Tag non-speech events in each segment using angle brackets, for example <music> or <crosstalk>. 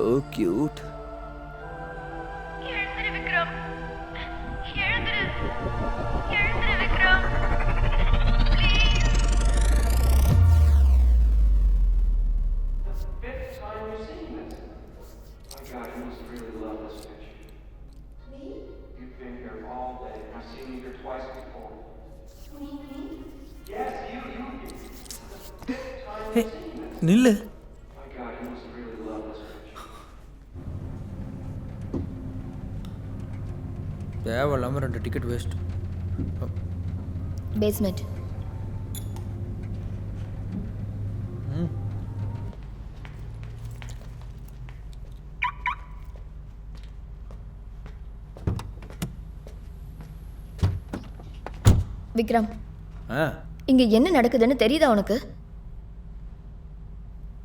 So cute எழுந்திரு. தேவையில்லாமல் ரெண்டு டிக்கெட் வேஸ்ட் பேஸ்மெண்ட் விக்ரம். ஆ. இங்க என்ன நடக்குதுன்னு தெரியுதா உனக்கு?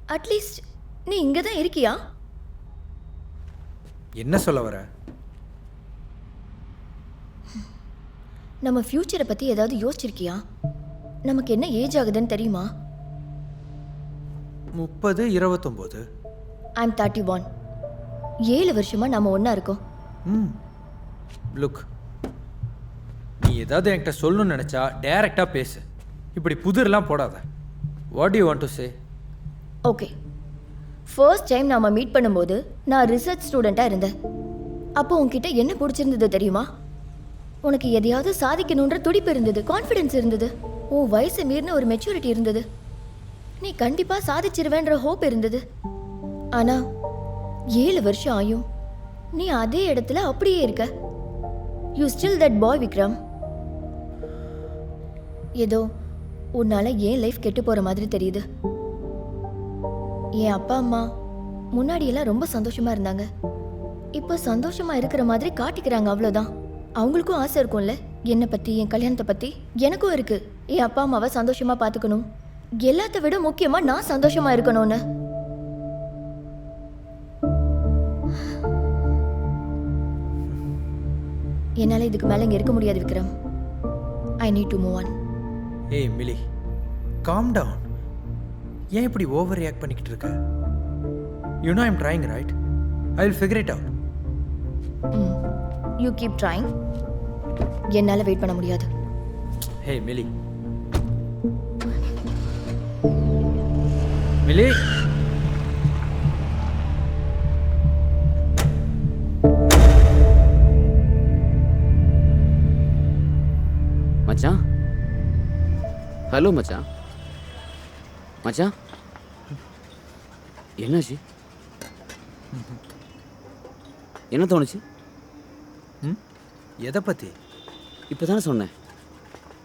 அட்லீஸ்ட் நீ இங்க தான் இருக்கியா? என்ன சொல்ல வர? நம்ம ஃப்யூச்சரை பத்தி ஏதாவது யோசிச்சிருக்கியா? நமக்கு என்ன ஏஜ் ஆகுதுன்னு தெரியுமா? முப்பது இருபத்தொம்போது. ஐம் தேர்ட்டி ஒன் ஏழு வருஷமா நாம ஒண்ணா இருக்கோம். ம். லுக் நீ ஏதாவது என்கிட்ட சொல்லணும்னு நினச்சா டைரெக்டாக பேசு. இப்படி புதிர்லாம் போடாத. What you want to say okay first time நாம மீட் பண்ணும்போது நான் ரிசர்ச் ஸ்டூடெண்ட்டாக இருந்தேன். அப்போ உன்கிட்ட என்ன பிடிச்சிருந்தது தெரியுமா? உனக்கு எதையாவது சாதிக்கணுன்ற துடிப்பு இருந்தது கான்ஃபிடென்ஸ் இருந்தது. உன் வயசு மீறின ஒரு மெச்சூரிட்டி இருந்தது. நீ கண்டிப்பா சாதிச்சிருவேன்ற ஹோப் இருந்தது. ஆனா ஏழு வருஷம் ஆயும் நீ அதே இடத்துல அப்படியே இருக்க. You still that boy Vikram ஏதோ உன்னால ஏன் லைஃப் கெட்டு போற மாதிரி தெரியுது. என் அப்பா அம்மா முன்னாடியெல்லாம் ரொம்ப சந்தோஷமா இருந்தாங்க. இப்போ சந்தோஷமா இருக்கிற மாதிரி காட்டிக்கிறாங்க அவ்வளோதான் அவங்களுக்கும் ஆசை இருக்கும்ல? என்னை பத்தி என் கல்யாணத்தை பத்தி? எனக்கும் இருக்கு. என் அப்பா அம்மாவை சந்தோஷமா பார்த்துக்கணும் எல்லாத்த விட முக்கியமா நான் சந்தோஷமா இருக்கணும்னு. என்னால இதுக்கு மேல இங்க இருக்க முடியாது Vikram. I need to move on ஏய் மிலி. காம் டவுன் ஏன் இப்படி ஓவர் ரியாக்ட் பண்ணிக்கிட்டு இருக்க? You know I'm trying right I will figure it out you keep trying என்னால வெயிட் பண்ண முடியாது. ஹே மிலி மிலி மச்சான்? ஹலோ மச்சான். மச்சான்? என்னாச்சு? என்ன தோணுச்சு? ம்? எதை பற்றி இப்போ தானே சொன்னேன்.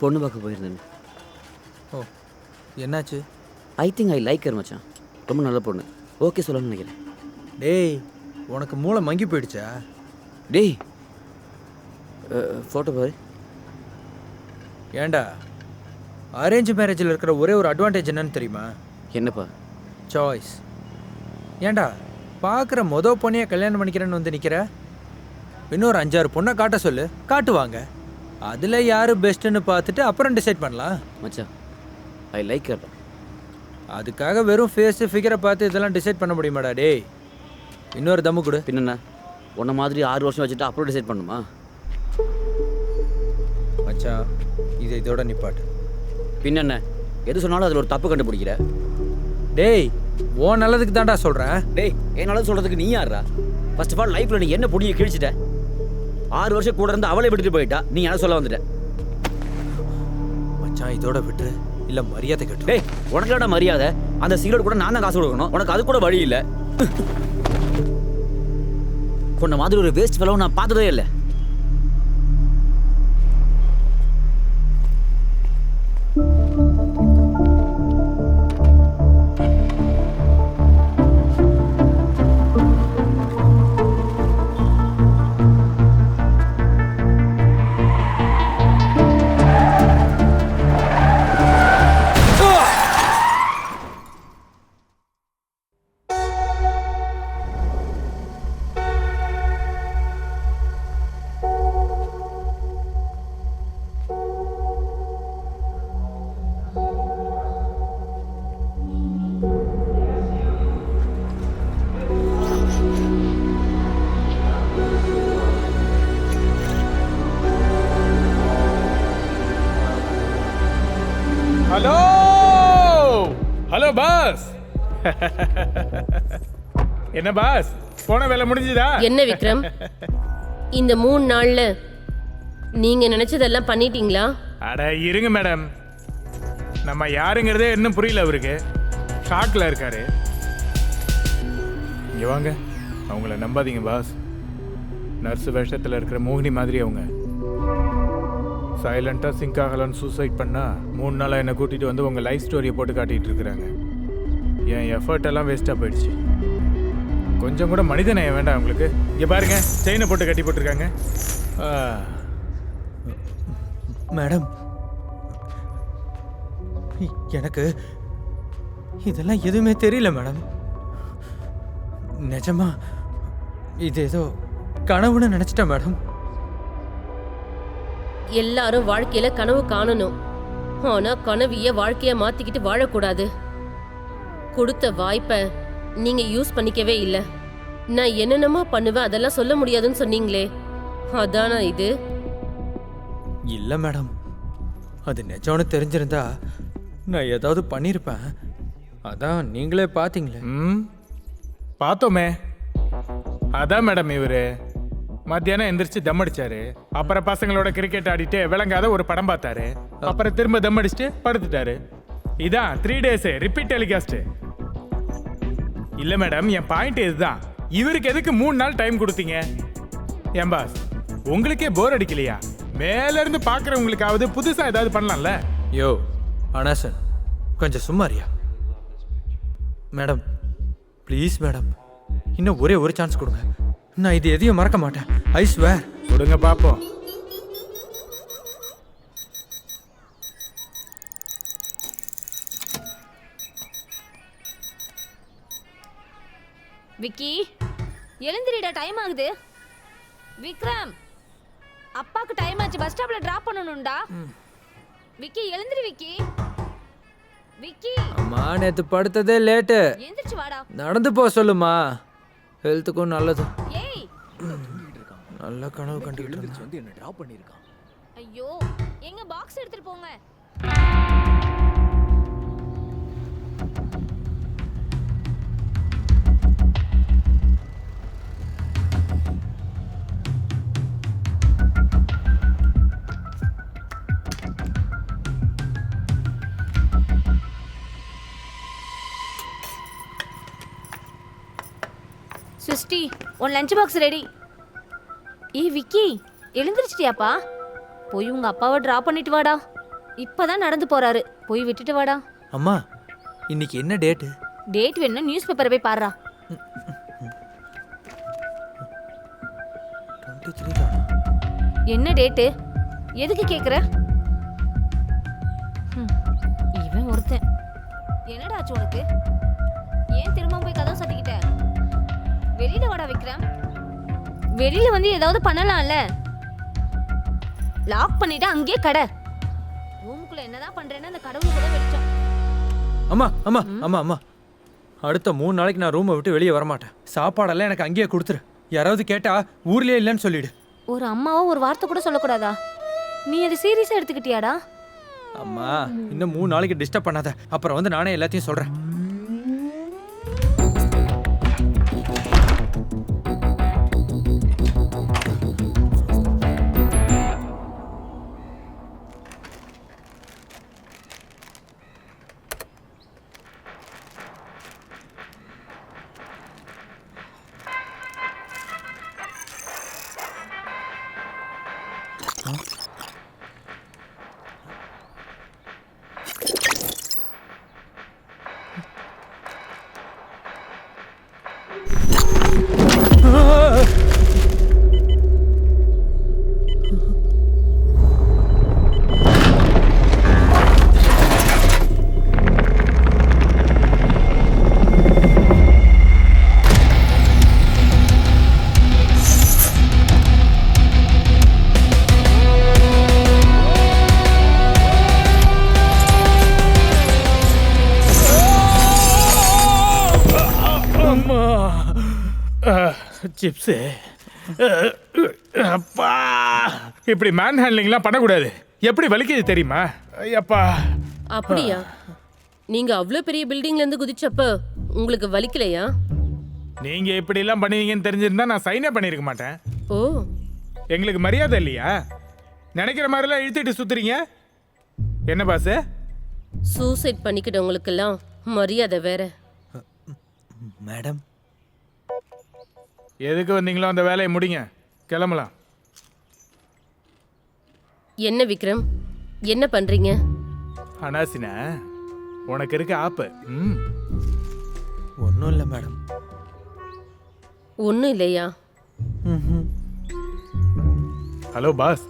பொண்ணு பார்க்க போயிருந்தேன்னு. ஓ என்னாச்சு? ஐ திங்க் ஐ லைக் மச்சான். ரொம்ப நல்ல பொண்ணு. ஓகே சொல்லணும்னு நினைக்கிறேன். டேய் உனக்கு மூளை மங்கி போயிடுச்சா? டேய் ஃபோட்டோ பாரு. ஏன்டா அரேஞ்ச் மேரேஜில் இருக்கிற ஒரே ஒரு அட்வான்டேஜ் என்னன்னு தெரியுமா? என்னப்பா? சாய்ஸ் ஏன்டா பார்க்குற மொத பொண்ணையே கல்யாணம் பண்ணிக்கிறேன்னு வந்து நிற்கிற இன்னொரு அஞ்சாறு பொண்ணை காட்ட சொல்லு. காட்டுவாங்க. அதில் யார் பெஸ்ட்டுன்னு பார்த்துட்டு அப்புறம் டிசைட் பண்ணலாம். மச்சான் ஐ லைக் her. அதுக்காக வெறும் ஃபேஸு ஃபிகரை பார்த்து இதெல்லாம் டிசைட் பண்ண முடியுமாடா டேய். இன்னொரு தம்மு கொடு. பின்னென்ன உன்ன மாதிரி ஆறு வருஷம் வச்சுட்டு அப்புறம் டிசைட் பண்ணுமா? மச்சான் இதை இதோட நிப்பாட்டு. பின்னென்ன எது சொன்னாலும் அதில் ஒரு தப்பு கண்டுபிடிக்கிற. டேய் ஓ நல்லதுக்கு தான்டா சொல்கிறேன் டேய் என்னால சொல்றதுக்கு நீ யாரா ஃபர்ஸ்ட் ஆஃப் ஆல் லைஃப்ல நீ என்ன புடிய கிழிச்சிட்ட? ஆறு வருஷம் கூட இருந்து அவளை விட்டுட்டு போயிட்டா. நீ என்ன சொல்ல வந்துட்ட? மச்சான் இதோட விட்டுரு. இல்லை மரியாதை கட்டு. டேய் உனக்கு என்னடா மரியாதை? அந்த சிகரெட் கூட நான் தான் காசு கொடுக்கணும். உனக்கு அது கூட வழி இல்லை. உன்ன மாதிரி ஒரு வேஸ்ட் ஃபெலோ நான் பார்த்ததே இல்லை. <laughs> என்ன பாஸ்? போன வேலை முடிஞ்சுதா? என்ன விக்ரம்? இந்த மூணு நாள்ல நீங்க நினைச்சதெல்லாம் பண்ணிட்டீங்களா? அட இருங்க மேடம். நம்ம யாருங்கிறதே இன்னும் புரியல அவருக்கு. ஷாக்ல இருக்காரு. இங்க வாங்க. அவங்கள நம்பாதீங்க பாஸ். நர்ஸ் வேஷத்தில் இருக்கிற மோகினி மாதிரி அவங்க. சைலண்டாக சிங்க் ஆகலான்னு சூசைட் பண்ணா மூணு நாளாக என்னை கூட்டிகிட்டு வந்து உங்கள் லைஃப் ஸ்டோரியை போட்டு காட்டிகிட்டு இருக்கிறாங்க. என் எஃபர்ட் எல்லாம் வேஸ்ட்டாக போயிடுச்சு. கொஞ்சம் கூட மனிதநேயம் வேண்டாம் உங்களுக்கு. இங்கே பாருங்க செயினை போட்டு கட்டி போட்டிருக்காங்க. மேடம் எனக்கு இதெல்லாம் எதுவுமே தெரியல மேடம். நிஜமா இது ஏதோ கனவுன்னு நினச்சிட்டேன் மேடம். எல்லாரும் வாழ்க்கையில கனவு காணணும். ஆனா கனவிய வாழ்க்கைய மாத்திக்கிட்டு வாழக்கூடாது. கொடுத்த வாய்ப்பை நீங்க யூஸ் பண்ணிக்கவே இல்ல. நான் என்னென்னமோ பண்ணுவேன் அதெல்லாம் சொல்ல முடியாதுன்னு சொன்னீங்களே. அதானா இது? இல்லை மேடம். அது நிஜம்னு தெரிஞ்சிருந்தா நான் ஏதாவது பண்ணியிருப்பேன் அதான் நீங்களே பார்த்தீங்களே ம் பார்த்தோமே. அதான் மேடம் இவரு. மத்தியானம் எந்திரிச்சு தம் அடிச்சாரு. அப்புறம் பசங்களோட கிரிக்கெட் ஆடிட்டு விளங்காத ஒரு படம் பார்த்தாரு. அப்புறம் திரும்ப தம் அடிச்சுட்டு படுத்துட்டாரு. இதான் த்ரீ டேஸ் ரிப்பீட் டெலிகாஸ்ட் இல்ல மேடம் என் பாயிண்ட் இதுதான். இவருக்கு எதுக்கு மூணு நாள் டைம் கொடுத்தீங்க? ஏன் பாஸ் உங்களுக்கே போர் அடிக்கலையா? மேல இருந்து பாக்குறவங்களுக்காவது புதுசா ஏதாவது பண்ணலாம்ல? யோ அனாசன் கொஞ்சம் சும்மாரியா மேடம் ப்ளீஸ் மேடம் இன்னும் ஒரே ஒரு சான்ஸ் கொடுங்க. நான் இது எதையும் மறக்க மாட்டேன் ஐ ஸ்வேர் கொடுங்க பாப்போம். டைம் ஆகுது. விக்ரம் அப்பாக்கு டைம் ஆச்சு. பஸ் ஸ்டாப்ல டிராப் பண்ணணும்டா. விக்கி எழுந்திரி விக்கி. விக்கி. அம்மா நேற்று படுத்ததே லேட்டு எந்திரிச்சு வாடா. நடந்து போக சொல்லுமா. ஹெல்த்துக்கும் நல்லது. ஏய். நல்ல கனவு கண்டுகிட்டு இருந்தேன். வந்து என்ன டிராப் பண்ணியிருக்கான். ஐயோ எங்க பாக்ஸ் எடுத்துட்டு போங்க. சுஷ்டி உன் லஞ்ச் பாக்ஸ் ரெடி ஏய் விக்கி எழுந்திருச்சிட்டியாப்பா? போய் உங்க அப்பாவை டிராப் பண்ணிட்டு வாடா. இப்பதான் நடந்து போறாரு. போய் விட்டுட்டு வாடா. அம்மா இன்னைக்கு என்ன டேட்டு டேட் வேணும்னா நியூஸ் பேப்பரை போய் பாருடா என்ன டேட்டு எதுக்கு கேக்குற? இவன் ஒருத்தன். என்னடா ஆச்சு உனக்கு? ஏன் திரும்ப போய் கதவு சாத்திக்கிட்ட வெளியில வந்து ஏதாவது பண்ணலாம்ல. லாக் பண்ணிட்டு அங்கேயே கடை. ரூமுக்குள்ள என்னதான் பண்றேன்னு அந்த கடவுளுக்கு கூட வெளிச்சம். அம்மா அம்மா அம்மா அம்மா. அடுத்த மூணு நாளைக்கு நான் ரூமை விட்டு வெளியே வரமாட்டேன். சாப்பாடெல்லாம் எனக்கு அங்கேயே கொடுத்துரு. யாராவது கேட்டா ஊர்லயே இல்லைன்னு சொல்லிடு. ஒரு அம்மாவோ ஒரு வார்த்தை கூட சொல்லக்கூடாதா? நீ அதை சீரியஸா எடுத்துக்கிட்டியாடா? அம்மா இன்னும் மூணு நாளைக்கு டிஸ்டர்ப் பண்ணாத. அப்புறம் வந்து நானே எல்லாத்தையும் சொல்றேன். அம்மா சிப்ஸு. அப்பா. இப்படி மேன் ஹேண்ட்லிங்லாம் பண்ணக்கூடாது. எப்படி வலிக்குது தெரியுமா? ஐயப்பா. அப்படியா? நீங்க அவ்வளோ பெரிய பில்டிங்ல இருந்து குதிச்சப்ப உங்களுக்கு வலிக்கலையா? நீங்க இப்படி எல்லாம் பண்ணுவீங்கன்னு தெரிஞ்சிருந்தா நான் சைனே பண்ணிருக்க மாட்டேன். ஓ. எங்களுக்கு மரியாதை இல்லையா? நினைக்கிற மாதிரிலாம் இழுத்துட்டு சுத்துறீங்க? என்ன பாஸ் சூசைட் பண்ணிக்கிட்டவங்களுக்கெல்லாம் மரியாதை வேற. மேடம். எதுக்கு வந்தீங்களோ அந்த வேலையை முடிங்க. கிளம்பலாம். என்ன விக்ரம்? என்ன பண்றீங்க? அனாசினா உனக்கு இருக்க ஆப்பு. ம். ஒன்றும் இல்லை மேடம். ஒன்றும் இல்லையா. Hello boss.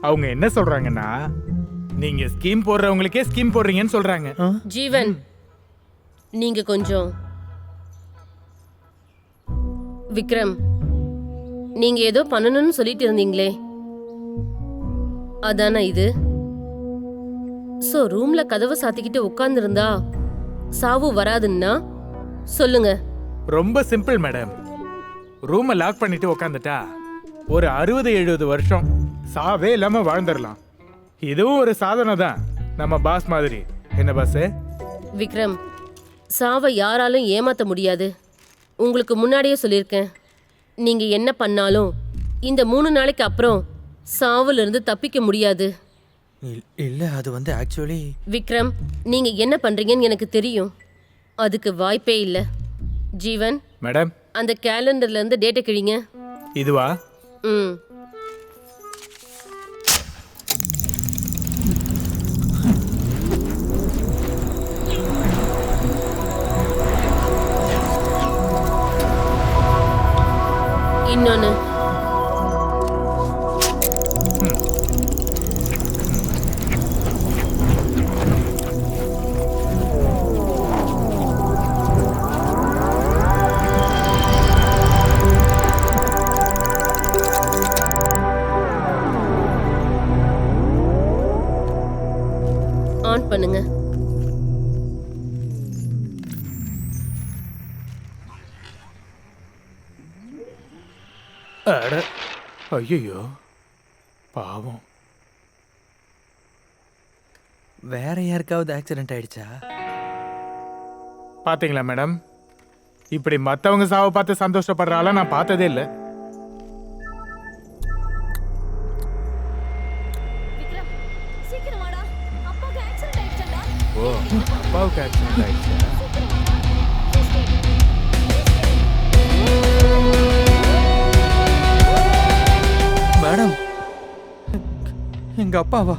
அவங்க என்ன சொல்றாங்கன்னா நீங்க ஸ்கீம் போடுறவங்களுக்கே ஸ்கீம் போடுறீங்கன்னு சொல்றாங்க. ஜீவன் நீங்க கொஞ்சம் விக்ரம் நீங்க ஏதோ பண்ணணும்னு சொல்லிட்டு இருந்தீங்களே. அதானா இது? சோ ரூம்ல கதவை சாத்திக்கிட்டு உட்கார்ந்திருந்தா சாவு வராதுன்னா? சொல்லுங்க. ரொம்ப சிம்பிள் மேடம். ரூமை லாக் பண்ணிட்டு உக்காந்துட்டா ஒரு அறுபது எழுபது வருஷம் சாவே இல்லாம வாழ்ந்துடலாம். இதுவும் ஒரு சாதனை தான். நம்ம பாஸ் மாதிரி. என்ன பாஸ்? விக்ரம் சாவை யாராலும் ஏமாத்த முடியாது. உங்களுக்கு முன்னாடியே சொல்லியிருக்கேன். நீங்க என்ன பண்ணாலும் இந்த மூணு நாளைக்கு அப்புறம் சாவுல இருந்து தப்பிக்க முடியாது. இல்- இல்லை அது வந்து ஆக்சுவலி விக்ரம் நீங்க என்ன பண்றீங்கன்னு எனக்கு தெரியும். அதுக்கு வாய்ப்பே இல்லை. ஜீவன் மேடம். அந்த கேலண்டர்ல இருந்து டேட்டை கிழிங்க. இதுவா? ம். பண்ணுங்க. அட ஐயோ பாவம். வேற யாருக்காவது ஆக்சிடென்ட் ஆயிடுச்சா? பாத்தீங்களா மேடம் இப்படி மத்தவங்க சாவை பார்த்து சந்தோஷப்படுற ஆளை நான் பார்த்ததே இல்லை. ஓ அப்பாவுக்கு ஆக்சிடென்ட் ஆயிடுச்சா மேடம் எங்க அப்பாவா?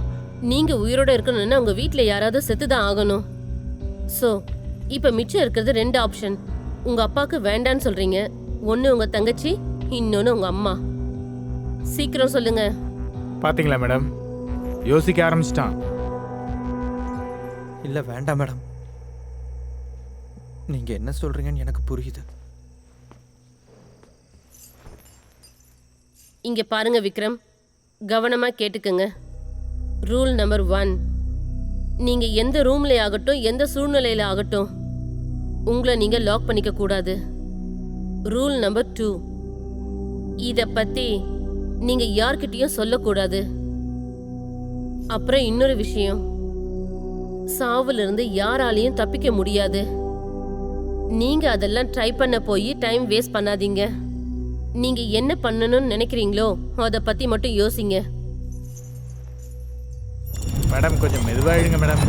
நீங்க உயிரோட இருக்கணும்னா உங்க வீட்ல யாராவது செத்துதான் ஆகணும். சோ இப்ப மிச்சம் இருக்கிறது ரெண்டு ஆப்ஷன் உங்க அப்பாவுக்கு வேண்டான்னு சொல்றீங்க. ஒன்னு உங்க தங்கச்சி இன்னொன்னு உங்க அம்மா. சீக்கிரம் சொல்லுங்க. பாத்தீங்களா மேடம்? யோசிக்க ஆரம்பிச்சிட்டான். இல்லை வேண்டாம் மேடம். நீங்கள் என்ன சொல்கிறீங்கன்னு எனக்கு புரியுது. இங்கே பாருங்க விக்ரம். கவனமாக கேட்டுக்கங்க. Rule number one. நீங்கள் எந்த ரூம்ல ஆகட்டும் எந்த சூழ்நிலையில் ஆகட்டும் உங்களை நீங்கள் லாக் பண்ணிக்க கூடாது. Rule number two. இதை பற்றி நீங்கள் யார்கிட்டயும் சொல்லக்கூடாது. அப்புறம் இன்னொரு விஷயம். சாவுலேருந்து யாராலையும் தப்பிக்க முடியாது. நீங்க அதெல்லாம் ட்ரை பண்ண போய் டைம் வேஸ்ட் பண்ணாதீங்க. நீங்க என்ன பண்ணணும்னு நினைக்கிறீங்களோ அதை பத்தி மட்டும் யோசிங்க. மேடம் கொஞ்சம் மெதுவாக எழுங்க மேடம்.